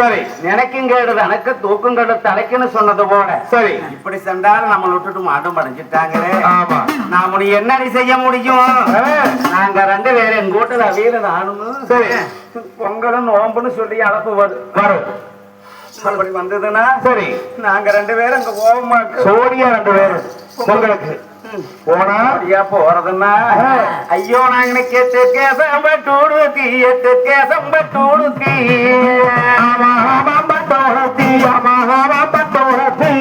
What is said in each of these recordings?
சரி. நினைக்கும் கேடு தனக்கு தூக்கும் கேடு தலைக்குன்னு சொன்னது போல. சரி. இப்படி சென்றாலும் நம்ம விட்டுட்டு மாட்டம் படைஞ்சிட்டாங்களே. ஆமா. நாம என்னடி செய்ய முடியும்? நாங்க ரெண்டு பேரும் எங்க வீட்டுல அவியல நானும் சரி. பொங்கலும் நோம்புன்னு சொல்லி அளப்பு வரும் அப்படி வந்ததுன்னா சரி. நாங்க ரெண்டு பேரும் அங்க மாட்டோம். சோடியா ரெண்டு பேரும். உங்களுக்கு. போனா? அப்படியா போறதுன்னா? ஐயோ நாங்க கேட்டு கேசம்பட்டூடுக்கி எட்டு கேசம்பட்டூடுக்கி ஆமா ஆமா பட்டோரத்தி ஆமா ஆமா பட்டோரத்தி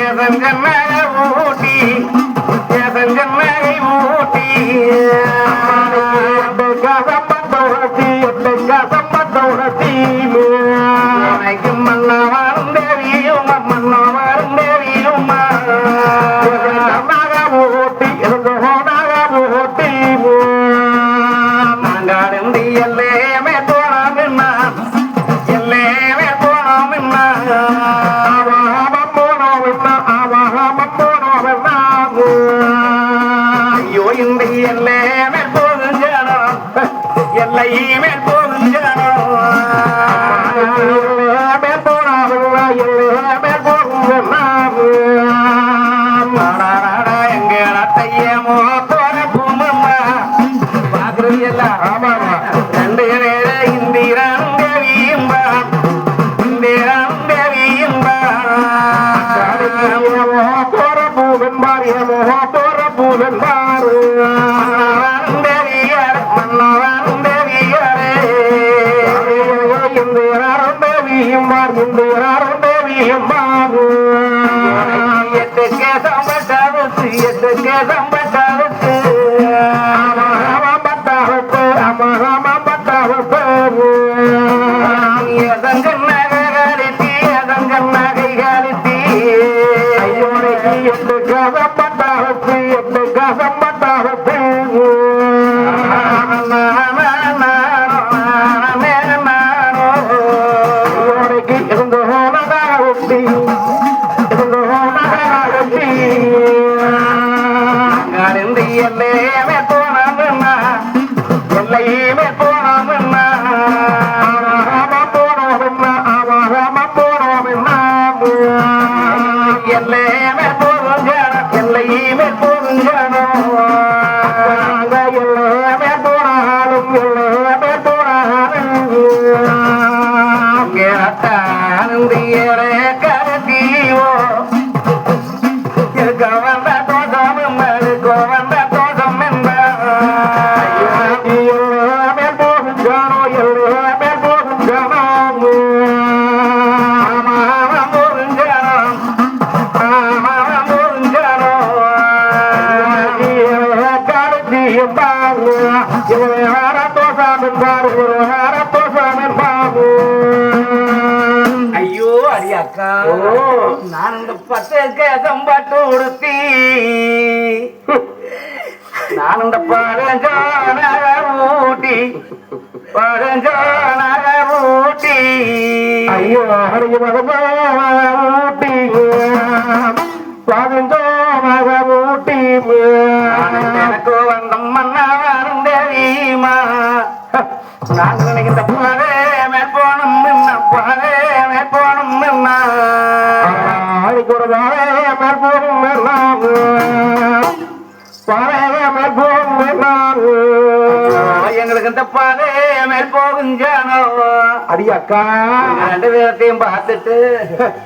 ஏதங்கன்னாக ஊட்டி ஏதங்கன்னாகை ஊட்டி. எட்டு கேசம்பட்டாவுக்கு எட்டு கேசம்பட்டாவுக்கு எதங்க the air. கேசம் பாரு மேல் போகும் ஜானோ. அடியாக்கா. ரெண்டு பேர்த்தையும் பார்த்துட்டு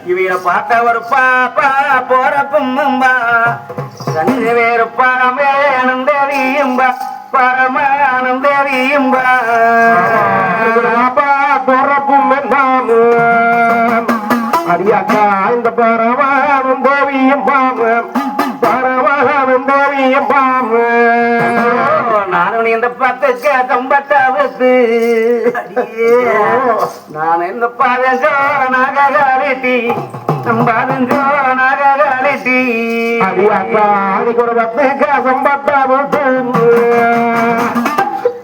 இவங்கள பார்த்தா ஒரு பாப்பா போறப்பா ரெண்டு பேரு பரமேனும் தெரியும்பா பரமானும் தெரியும்பா பிறப்பும் எல்லாம் அடியாக்கா இந்த பரவானும் தேவியும் பாம்பு இந்த பத்து கேட்டம்பட்டாவுக்கு நான் இந்த பதினஞ்சோ நகராலிட்டி பதினஞ்சோ நகராலிட்டி அடியாக்கா அன்னைக்கு ஒரு பத்து காசம் பட்டா போட்டு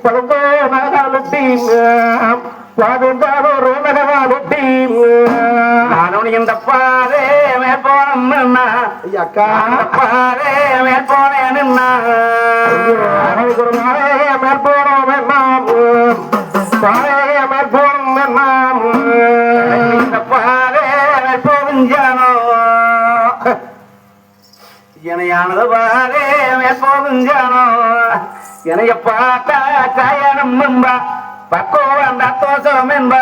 பழந்தோ பதினஞ்சாறு ஒரு நகாலுட்டி நானும் இந்த பாதே மேல் போனோம்னா ஐயாக்கா பாதே மேல் போனேன்னா ஒரு மழைய மேற்போனோம் எல்லாம் மழைய மேற்போனோம் மன்னாம் இந்த பாலே போகுஞ்சானோ இணையானது பாலே போகுஞ்சானோ இணைய பார்த்தா சயனம் என்பா. பக்குவம் தத்தோசம் என்பா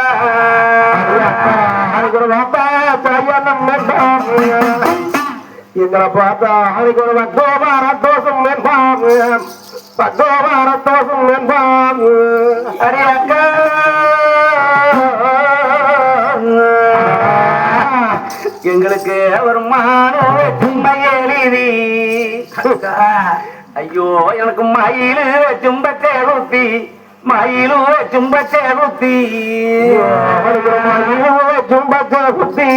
ஒரு வாப்பா சயனம் எங்களை பார்த்தா அதுக்கு ஒரு வக்கோபார தோஷம் அக்கா எங்களுக்கு ஒரு மானோ ஐயோ எனக்கு மயிலு சும்பத்தே ஊத்தி. மயிலு சும்பத்தை ஊத்தி சும்பத்தை சுத்தி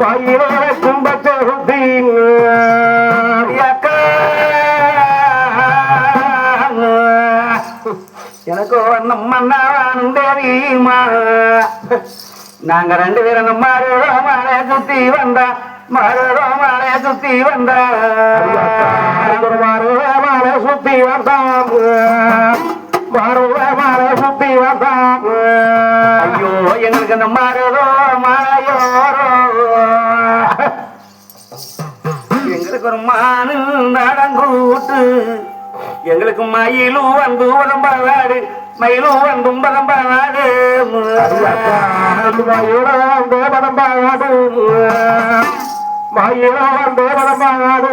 மயிலே சும்பத்தை அக்கா. எனக்கு ஒன்றும் மன்னாவானும் தெரியுமா? நாங்க ரெண்டு பேரும் மருடமாலே சுத்தி வந்தா மருடமாலே சுத்தி வந்தா. மாறுவேமால சுத்தி வந்தான் மாறுவேமால சுத்தி வந்தான் ஐயோ எங்களுக்கு இந்த மருடோ மலையோரோ. எங்களுக்கு ஒரு மானு நடங்கூட்டு. எங்களுக்கு மயிலும் வந்து உடம்பாடு மயிலும் வந்து உடம்பாடு தேவனம்பாடு மயிலம் தேவனம்பாடு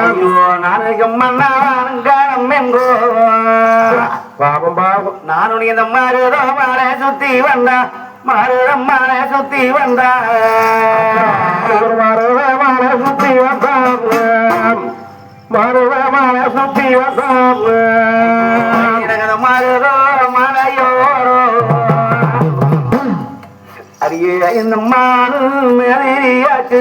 ஐயோ நாளைக்கு மன்னாவானுங்காரம் எங்கோ பாவம் பாவம் நானும் இந்த மருதோ மலை சுத்தி வந்தா மருதம் மலை சுத்தி வந்தா மாறுவேமால சுத்தி வந்தான் மாறுவேமால சுத்தி வந்தான். எனக்கு இந்த மருதோ மலையோரோ இந்த மானு மேலியாச்சு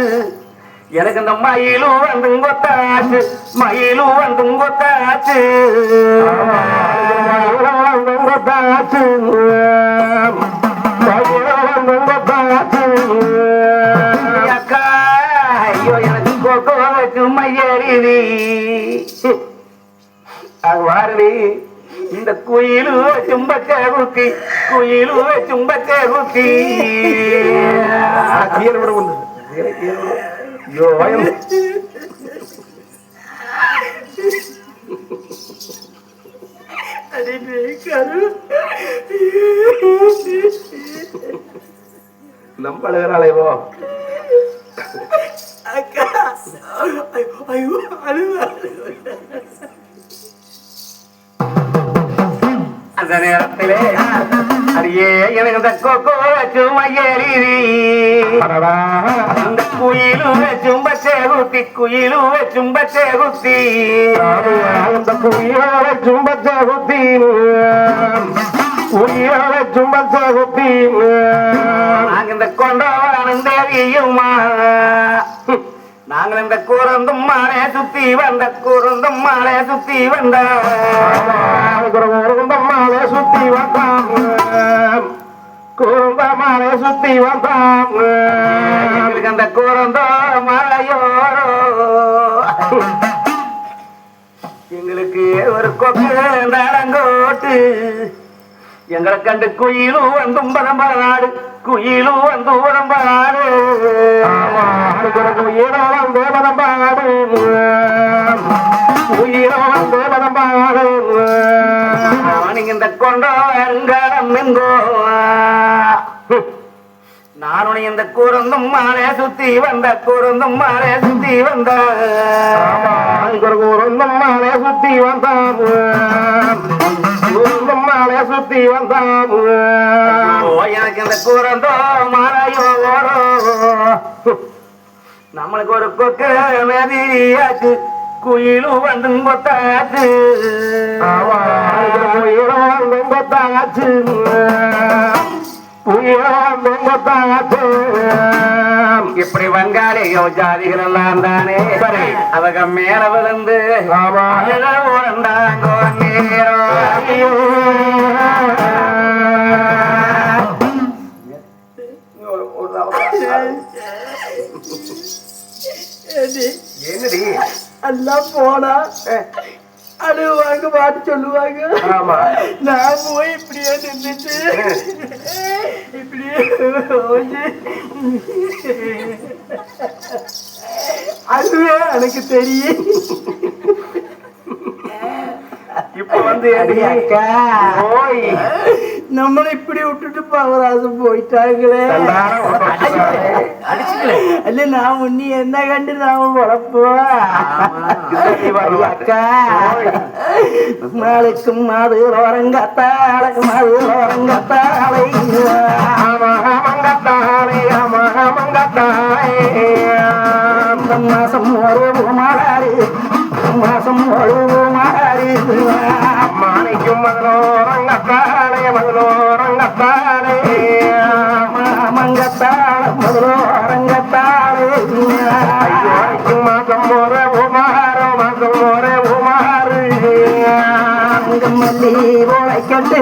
எனக்கு இந்த மயிலும் வந்து கொத்தாச்சு. மயிலும் வந்து கொத்தாச்சு. அக்கா ஐயோ எனக்கு கொக்கோ வச்சு மையறிவி அது வாரடி. இந்த குயிலு சும்பத்தை குத்தி குயிலு சும்பத்தை குத்தி நம்பளுகிறாளேவோ அக்கா ஐயோ அழுவா. அந்த நேரத்திலே அடியே எனக்கு இந்த கொக்கோ வச்சு மையறிவி இந்த குயிலு வச்சும் பச்சை குத்தி குயிலு வச்சும் பச்சை குத்தி. அந்த குயிலால சும்பத்த குத்தி குயிலால சும்பத்த குத்தி நாங்க இந்த தேவியுமா நாங்கள் இந்த கூறந்தும் மாலே சுத்தி வந்த கூறந்தும் மாலே சுத்தி வந்த. குருந்தம்மாலே சுத்தி வந்தான். குருந்தம்மாலே சுத்தி வந்தான். எங்களுக்கு அந்த கூறந்தோ மலையோரோ எங்களுக்கு ஒரு கொக்கு நடங்கோட்டு. எங்களை கண்டு குயிலும் வந்தும் பரம்பராடு குயிலும் வந்து உடம்பாடு. உயிரோളം தேவனம்பாடு உயிரோളം தேவனம்பாடு நீங்க இந்த கொண்டோ எங்கோ. நானும் இந்த கூறந்தும் மாலே சுத்தி வந்த கூறந்தும் மாலே சுத்தி வந்த. குருந்தம்மாலே சுத்தி வந்தான் குருந்தம்மாலே சுத்தி வந்தான் ஓ, எனக்கு இந்த கூறந்தோ மாலையோ ஓடோ. நம்மளுக்கு ஒரு கொக்கு மேதியாச்சு குயிலும் வந்து கொத்தாச்சு. வெங்கத்தாச்சு உயிரோളം வெங்கத்தாச்சு இப்படி வங்காளியோ ஜாதிகள் எல்லாம் தானே. சரி. அவங்க மேல விழுந்து நீரோ. என்னடி? எல்லாம் போனா. அழுவாங்க பாட்டு சொல்லுவாங்க. ஆமா. நான் போய் இப்படியே நின்றுட்டு இப்படியே அதுவே எனக்கு தெரியும். இப்ப வந்து அக்கா. ஓய். நம்மளை இப்படி விட்டுட்டு பவராசம் போயிட்டாங்களே. அல்ல நான் உன்னி என்ன கண்டு நாம வருவா. அக்கா ஆமா மங்கத்தாளே ஆமா மங்கத்தாளே இந்த மாசம் ஒரு மாறாரு மாசம் ஒரு மாறாரு மாணிக்கும் மதுரோரங்கத்தாளே மதுரோரங்கத்தாளே மங்கத்தாள முதலோரங்கத்தாளை ஐயோரைக்கும் மாசம் ஒரு உமாறு மாசம் ஒரு உமாறு மல்லி உழைக்கட்டு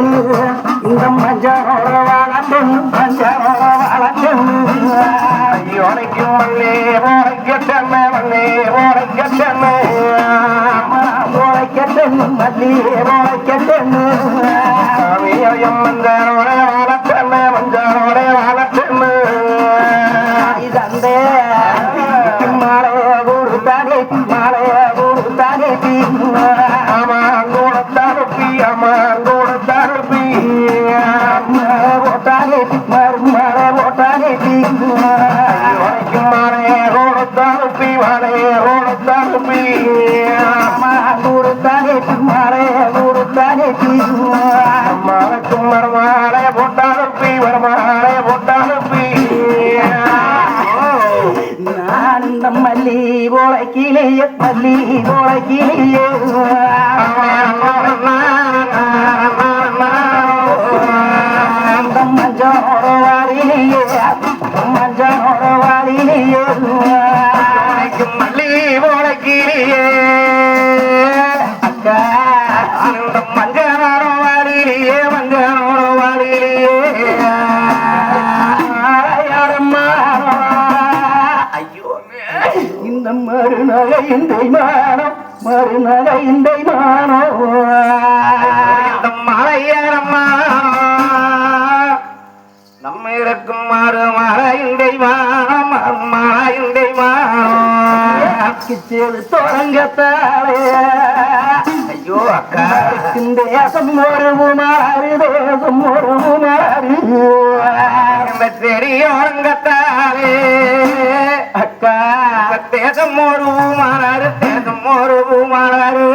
இந்த மஞ்சளோட வாழட்டும் மஞ்சளோட வாழட்டும் ஐயோரைக்கும் மல்லே ஓரைக்கட்டமே மல்லே உழைக்கட்டும் மல்லி உழைக்கட்டும் ஓடத்தாருப்பி மாலையே ஓடத்தாருப்பி ஊரு தானே மாலைய ஊரு தானே அம்மாவுக்கும் மருமாலைய போட்டாருப்பி மருமாலைய போட்டாருப்பி நான் மல்லி போல கீழே மல்லி போல கீழே இந்த மானம் மறுநகை இந்த மானம் மலையரம்மா நம்ம இருக்கும் மாறு மலையுண்டை மானம் மலையுண்டை மானம். கிச்சேது தொடங்கத்தாலே. ஐயோ அக்கா. தேசம் ஒரு மாறு தேசம் ஒரு மாறு தேசம் ஒரு மாறாரு தேசம் ஒரு மாறாரு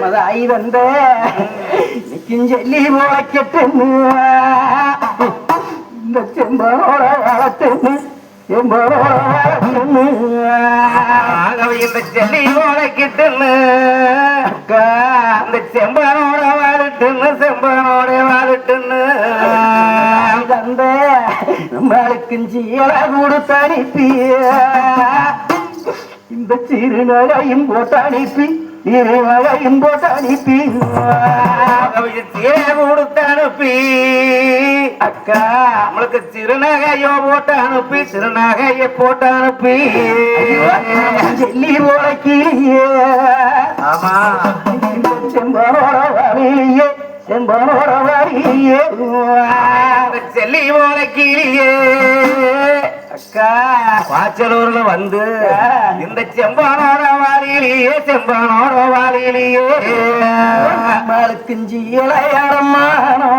மதாய் வந்த கிஞ்சல்லி முளைக்கட்டுன்னு இந்த செம்பனோட வளர்த்துன்னு செம்பனோட செல்லி வாழட்டுன்னு செம்பனோட வாழட்டுன்னு நம்மளுக்கு சீல கொடுத்து அனுப்பி இந்த சிறுநகையும் போட்டு அனுப்பி இருநகையும் போட்டு அனுப்பி. கொடுத்து அனுப்பி. அக்கா நம்மளுக்கு சிறுநகையோ போட்டு அனுப்பி சிறுநகையை போட்டு அனுப்பி. ஜெல்லி உழைக்கிறியே ஆமா. இந்த செம்பனோட வழியே செம்பனோட அந்த செல்லி ஓலைக்கிளியே அக்கா. பாச்சலூர்ல வந்து இந்த செம்பானோட வாலிலேயே செம்பானோட வாலிலேயே நம்மளுக்கு இளையரமானோ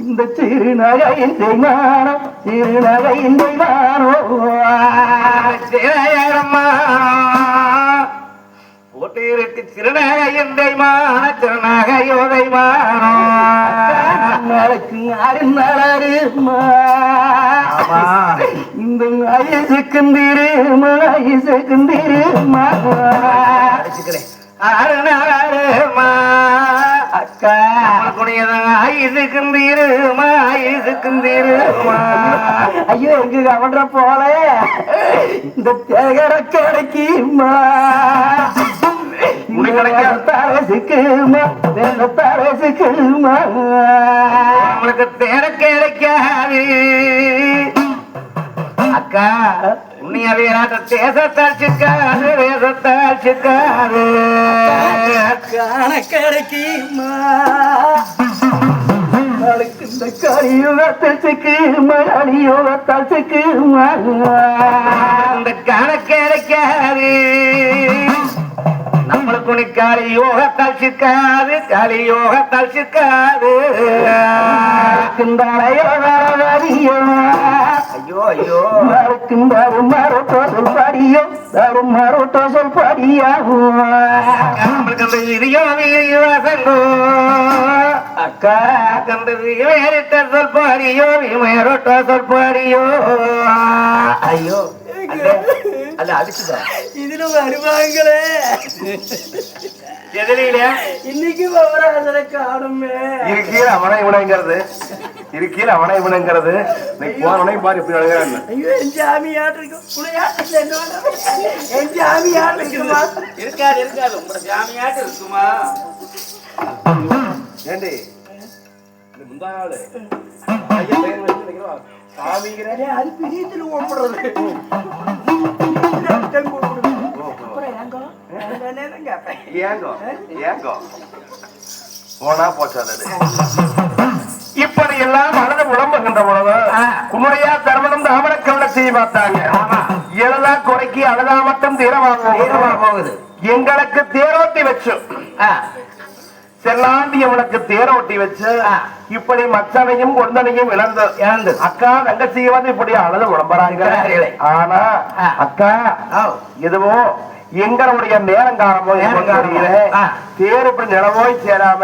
இந்த சிறுநகையின் தெய்மானம் சிறுநகையின் தெய்மானோ சிறையரம்மா தெய்மான திருநகையோதைமானோ நம்மளுக்கு அருந்தளருமா ஆமா. இந்த திருமா அருணாருமா அக்கா. ஐசுக்கும் தீருமா ஐசுக்கும் தீருமா. ஐயோ எங்க கவன்ற போல. இந்த தேகர கிடைக்குமா முடி கிடைக்கா? தரசுக்குமா தரசுக்குமா நம்மளுக்கு தேர கிடைக்காது. அக்கா உன்னை வீராட்ட தேசத்தால் சிக்காது தேசத்தால் சிக்காது. கணக்கடைக்குமா இந்த கலியுகத்தில் சிக்குமா? கலியுகத்தால் சிக்குமா? அந்த கணக்கெடுக்காது நம்மளுக்கு நீ காலி யோகத்தால் சிக்காது காலி யோகத்தால் சிக்காது ஐயோ ஐயோ. நம்மளுக்கு அந்த இதயோ விவாசங்கோ அக்கா அந்த வேறிட்ட சொல் பாடியோ விமேரோட்ட சொல் பாடியோ ஐயோ அல்ல அடிச்சுதா இதுல வருவாங்களே எதிரில இன்னைக்கு விவராசனை காணுமே இருக்கையில் அவனை இவனைங்கிறது இருக்கையில் அவனை இவனைங்கிறது நீ போனவனை பாரு இப்படி அழுகிறான்னு ஐயோ என்? என் இருக்காது இருக்காது உங்களோட இருக்குமா ஏண்டி முந்தா நாள் அது பிரியத்துல ஓடுறது ஏங்கோ ஏங்கோ போனா இப்படி எல்லாம் மனது உடம்புகின்ற பொழுது குன்னுடையா தர்மனம் தாமர கவலை செய்ய பார்த்தாங்க எழுதா குறைக்கு அழுதா மட்டும் தீரமாக போகுது. எங்களுக்கு தேரோட்டி வச்சு ஆ, செல்லாண்டி அவனுக்கு தேரோட்டி வச்சு. இப்படி மச்சனையும் கொண்டனையும் இழந்து இழந்து. அக்கா தங்கச்சி வந்து இப்படி அழுது உடம்புறாங்க. ஆனா. அக்கா எதுவோ எங்களுடைய நேரங்காலமோ நேரங்காலமோ. ஆ. தேர் இப்படி நிலவோய் சேராம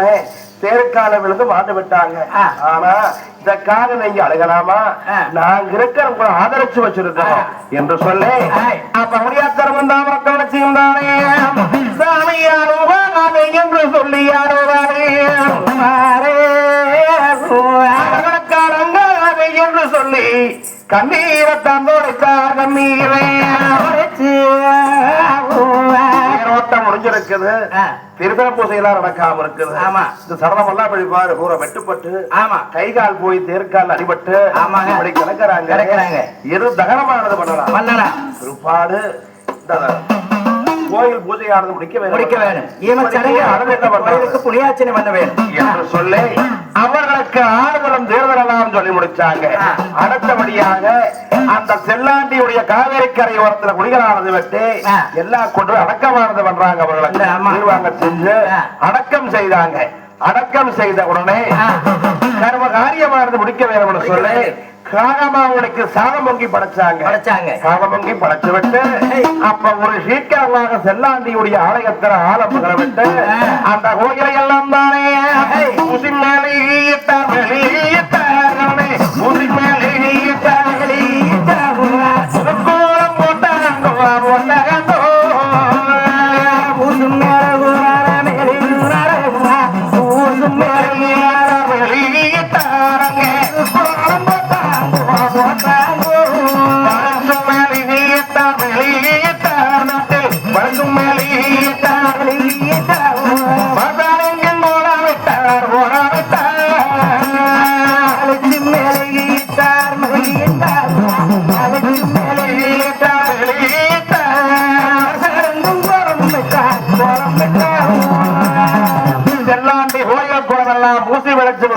தேருக்கால விழுந்து மாண்டு விட்டாங்க. ஆனா இதற்காக நீங்க அழுகலாமா. நாங்க இருக்கிற உங்களை ஆதரிச்சு வச்சிருக்கோம். என்று சொல்லி. அப்ப முடியாத்தரம் தான் மக்களச்சியும் தானே சாமி யாரோவானே என்று சொல்லி காலங்காலே என்று சொல்லி கண்ணீரை தந்தோடைத்தார் கண்ணீரை தேரோட்டம் முடிஞ்சிருக்குது. திருப்பர பூசையெல்லாம் நடக்காம இருக்குது. ஆமா. இந்த சரணம் எல்லாம் இப்படி பாரு பூரா வெட்டுப்பட்டு ஆமா. கை கால் போய் தேர்கால் அடிபட்டு ஆமாங்க. இப்படி கிடக்குறாங்க. கிடக்குறாங்க. எது தகனமானது பண்ணலாம்? பண்ணலாம். பிற்பாடு இந்த கோயில் பூஜையானது முடிக்க வேண்டும் முடிக்க? கோயிலுக்கு புனியாச்சனை பண்ண வேணும் என்று சொல்லி அவர்களுக்கு ஆறுதலும் தேர்தலாம் சொல்லி முடிச்சாங்க. அடுத்தபடியாக அந்த செல்லாண்டியுடைய காவேரி கரை ஓரத்துல குடிகளானது விட்டு ஆ. எல்லாம் கொண்டு அடக்கமானது பண்றாங்க. நிர்வாங்க செஞ்சு. அடக்கம் செய்தாங்க அடக்கம் செய்த உடனே. கர்ம காரியமானது முடிக்க வேணும்னு சொல்லி காகமாவுடைக்கு சாதமொங்கி படைச்சாங்க. படைச்சாங்க. சாதமொங்கி படைச்சு விட்டு அப்ப ஒரு சீக்கிரமாக செல்லாண்டியுடைய ஆலயத்துல ஆலம்புகளை விட்டு அந்த கோயிலை எல்லாம் தானே ஊசி மேலே ஈட்டார் வெளியிட்டார்களே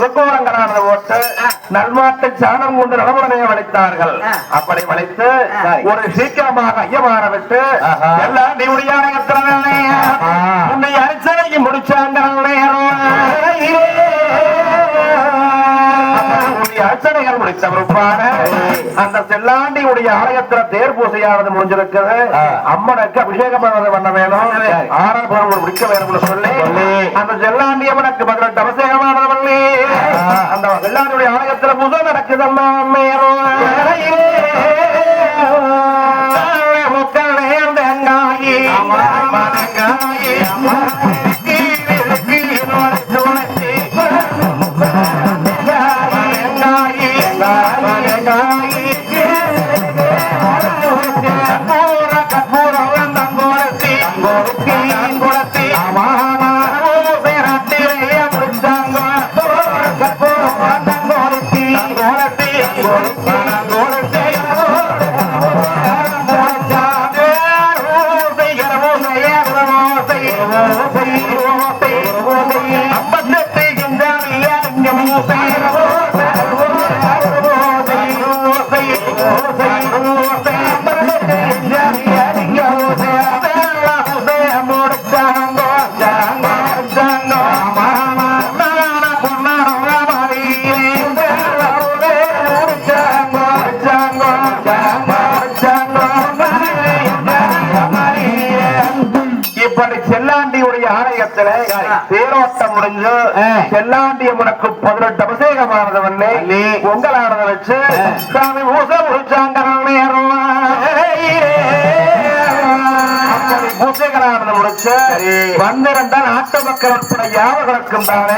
முகக்கோரங்களானது போட்டு நல்வாட்டு சாணம் கொண்டு நலமுடனே வளைத்தார்கள் அப்படி வளைத்து ஒரு சீக்கிரமாக ஐயமாற விட்டு எல்லாம் நீ உடையானத்திலே உன்னை அரிசனைக்கு முடிச்சாங்க அர்ச்சனைகள் முடித்த பிற்பாடு அந்த செல்லாண்டியுடைய ஆலயத்துல தேர் பூசையானது முடிஞ்சிருக்குது. அம்மனுக்கு அபிஷேகம் பண்ண வேணும். ஆறாம் பொருள் முடிக்க வேணும்னு சொல்லி அந்த செல்லாண்டி அம்மனுக்கு பதினெட்டு அபிஷேகமானது அந்த செல்லாண்டியுடைய ஆலயத்துல பூசை நடக்குது அம்மா அம்மையரும் முக்களே வெங்காயி மனங்காயி இப்படி பொங்கலானதை வச்சு சாமி பூசை முடிச்சாங்க பூசைகளானது முடிச்சு வந்திருந்த நாட்டு மக்கள் உட்பட யாவர்களுக்கும் தானே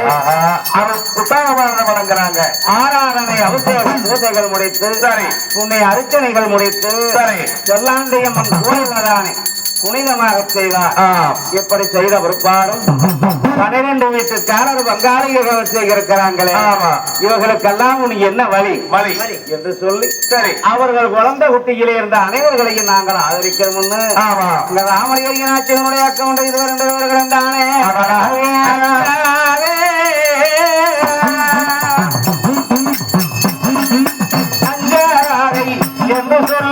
அவர் புத்தகமானது வழங்குறாங்க ஆராதனை அபிஷேகம் பூஜைகள் முடித்து சரி. உன்னை அர்ச்சனைகள் முடித்து சரி. செல்லாண்டியம்மன் கோயில்தானே புனிதமாக செய்வார் ஆ, இப்படி செய்த பிற்பாடும் பன்னிரண்டு வீட்டுக்காரர் பங்காளிகள் செய்கிறாங்களே ஆமா. இவர்களுக்கெல்லாம் உனக்கு என்ன வழி? வழி. என்று சொல்லி சரி. அவர்கள் குழந்தை குட்டியிலே இருந்த அனைவர்களையும் நாங்கள் ஆதரிக்கணும்னு ராமலிங்கனாச்சியனுடைய அக்கௌண்ட் இது ரெண்டு பேர்களும் தானே அஞ்சாரை என்று சொல்லி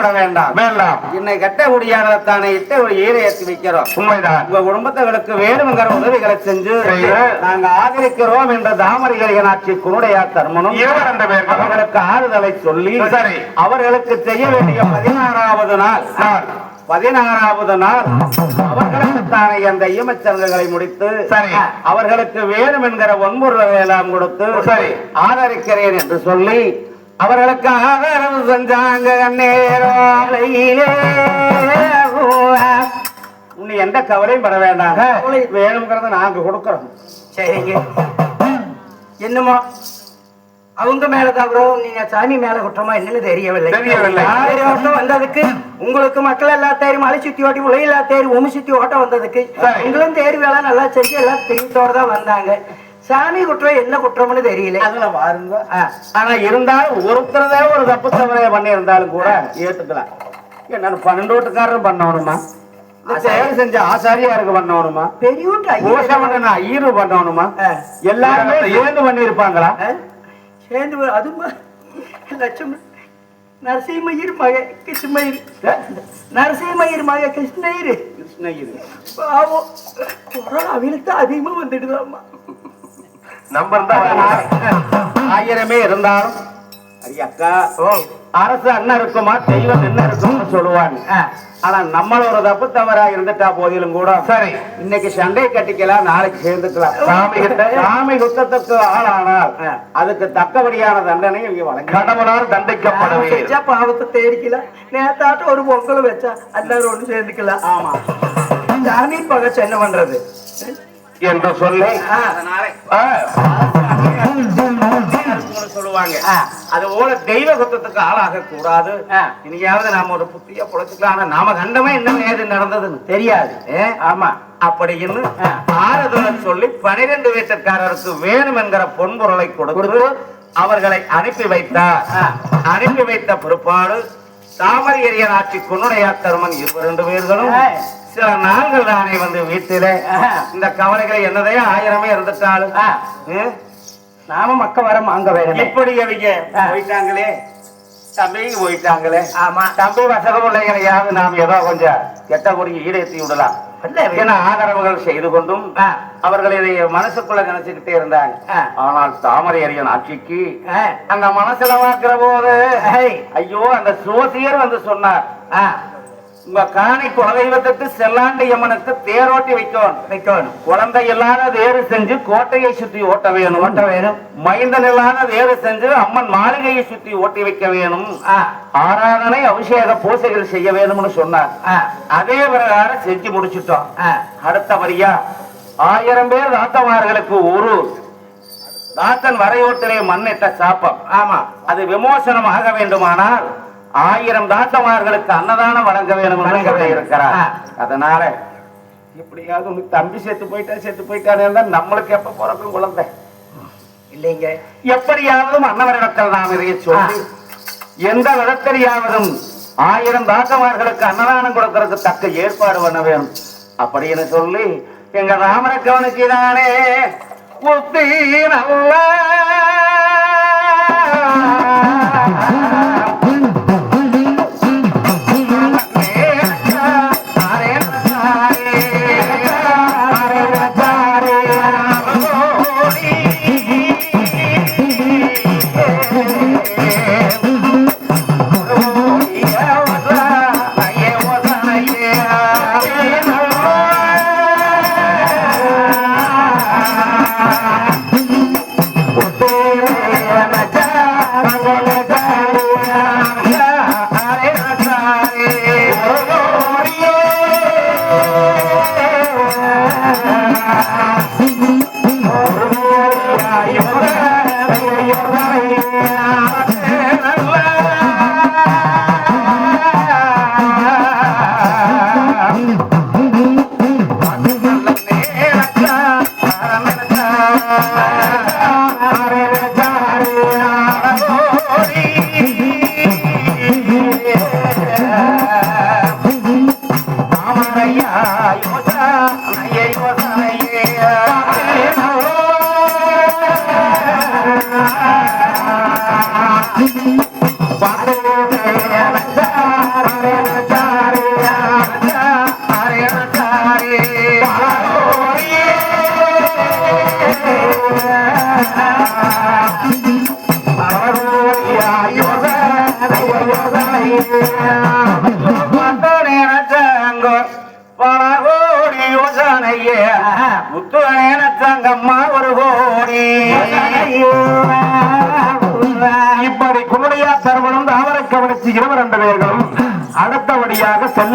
கவலைப்பட வேண்டாம் வேண்டாம் என்னை கட்ட முடியாததானே இட்ட ஒரு ஈரை ஏற்றி வைக்கிறோம் உண்மைதான் உங்க குடும்பத்தவர்களுக்கு வேணுங்கிற உதவிகளை செஞ்சு. நாங்க ஆதரிக்கிறோம் என்ற தாமரைகளாட்சி குருடையா தர்மனும் அவர்களுக்கு ஆறுதலை சொல்லி சரி. அவர்களுக்கு செய்ய வேண்டிய பதினாறாவது நாள். பதினாறாவது நாள் அவர்களுக்கு தானே அந்த ஈமச்சடங்குகளை முடித்து சரி. அவர்களுக்கு வேணும் என்கிற ஒன்பொருளை எல்லாம் கொடுத்து சரி. ஆதரிக்கிறேன் என்று சொல்லி அவர்களுக்கு ஆதரவு செஞ்சாங்க உன்னை எந்த கவலையும் பட வேண்டாம். வேணுங்கிறத நாங்க கொடுக்கறோம். சரிங்க. என்னமோ? அவங்க மேல தவறும் நீங்க சாமி மேல குற்றமா என்னன்னு தெரியவில்லை. தெரியவில்லை. ஆயிரம் ஓட்டம் வந்ததுக்கு உங்களுக்கு மக்கள் எல்லா தேரும் மலை சுத்தி ஓட்டி உலக எல்லா தேரும் உமி சுத்தி ஓட்டம் வந்ததுக்கு. உங்களும் தேர் வேலை நல்லா செஞ்சு எல்லாம் தெரியத்தோட தான் வந்தாங்க. சாமி குற்றம் என்ன குற்றம்னு தெரியல. அதுல பாருங்க ஆனா இருந்தாலும் ஒருத்தரதே ஒரு தப்பு தவறைய பண்ணி இருந்தாலும் கூட ஏத்துக்கலாம் என்ன பன்னெண்டு வீட்டுக்காரரும் பண்ணணுமா? இந்த செயல் செஞ்ச ஆசாரியாருக்கு பண்ணணுமா? பெரியவங்க கோஷம் பண்ண ஐயரு பண்ணணுமா? ஆ. எல்லாருமே சேர்ந்து பண்ணியிருப்பாங்களா? சேர்ந்து அதுமா லட்சுமி நரசிம்மயிர் மக கிருஷ்ணமயிர் நரசிம்மயிர் மக கிருஷ்ணயிர். கிருஷ்ணகிரி. பாவம். கொரோனா அவனுக்கு அதிகமா வந்துடுதாம்மா. நம்பர் தான். ஆயிரமே இருந்தாலும். அக்கா அரசு அண்ணன் இருக்குமா? தெய்வம் என்ன இருக்கும்னு சொல்லுவாங்க ஆனா நம்மள ஒரு தப்பு தவறா இருந்துட்டா போதிலும் கூட சரி. இன்னைக்கு சண்டை கட்டிக்கலாம் நாளைக்கு சேர்ந்துக்கலாம். சாமி சாமி குத்தத்துக்கு ஆளானால் அதுக்கு தக்கபடியான தண்டனை இவங்க வழங்க கடவுளால் தண்டிக்கப்படுவீர். செஞ்சா பாவத்தை தேடிக்கலாம். நேத்தாட்டம் ஒரு பொங்கல் வச்சா எல்லாரும் ஒண்ணு சேர்ந்துக்கலாம். ஆமா. சாமி பகச்சு என்ன பண்றது. என்று சொல்லி சொல்லுவாங்க. அது போல தெய்வ குத்தத்துக்கு ஆளாக கூடாது. இனியாவது நாம ஒரு புத்திய பொழைச்சுக்கலாம் ஆனா நாம கண்டமே இன்னும் ஏது நடந்ததுன்னு தெரியாது ஏ? ஆமா அப்படின்னு. ஆறுதலை சொல்லி பனிரெண்டு வீட்டுக்காரருக்கு வேணும் என்கிற பொன்பொருளை கொடுத்து கொடுத்து அவர்களை அனுப்பி வைத்தார். அனுப்பி வைத்த பிற்பாடு தாமரை எரியன் ஆட்சி குன்னுடையா தருமன் இருவர் ரெண்டு பேர்களும். சில நாள்கள் தானே வந்து வீட்டிலே. இந்த கவலைகளை என்னதையா ஆயிரமே இருந்துட்டாலும்? நாம மக்க வரம் அங்க வேறமே இப்படி அவங்க. போயிட்டாங்களே தம்பிக்கு போயிட்டாங்களே ஆமா தம்பி வசக பிள்ளைகளையாவது நாம் ஏதோ கொஞ்சம் கெட்ட கொடி ஈடேற்றி விடலாம் இல்ல, என ஆதரவுகள் செய்து கொண்டும். அவர்கள் இதை மனசுக்குள்ள நினைச்சுக்கிட்டே இருந்தாங்க. ஆனால் தாமரை அரியன் ஆட்சிக்கு. அந்த மனசுல பார்க்கிற போது. ஐயோ அந்த சோசியர் வந்து சொன்னார் உங்க காணி குலதெய்வத்துக்கு செல்லாண்டி அம்மனுக்கு தேரோட்டி வைக்கணும் வைக்கணும். குழந்தை இல்லாத தேறு செஞ்சு கோட்டையை சுத்தி ஓட்ட வேணும். ஓட்ட வேணும். மைந்தன் இல்லாத தேறு செஞ்சு அம்மன் மாளிகையை சுத்தி ஓட்டி வைக்க வேணும். ஆராதனை அபிஷேக பூசைகள் செய்ய வேணும்னு சொன்னார். அதே பிரகாரம் செஞ்சு முடிச்சிட்டோம். அடுத்தபடியா ஆயிரம் பேர் தாத்தமார்களுக்கு ஒரு தாத்தன் வரையோட்டிலே மண்ணிட்ட சாப்பம். ஆமா. அது விமோசனம் ஆக வேண்டுமானால் ஆயிரம் தாத்தமார்களுக்கு அன்னதானம் வழங்க என்று வழங்க. இருக்கிறார். அதனால எப்படியாவது உனக்கு தம்பி செத்து போயிட்டா செத்து போயிட்டானே நம்மளுக்கு எப்ப பிறக்கும் குழந்தை? இல்லைங்க. எப்படியாவது மன்னவரிடத்தில் நாம் இதை சொல்லி எந்த விதத்திலேயாவதும் ஆயிரம் தாத்தமார்களுக்கு அன்னதானம் கொடுக்கறதுக்கு தக்க ஏற்பாடு பண்ண வேணும். அப்படின்னு சொல்லி எங்க ராமர கவனிக்கிறானே. புத்தி நல்ல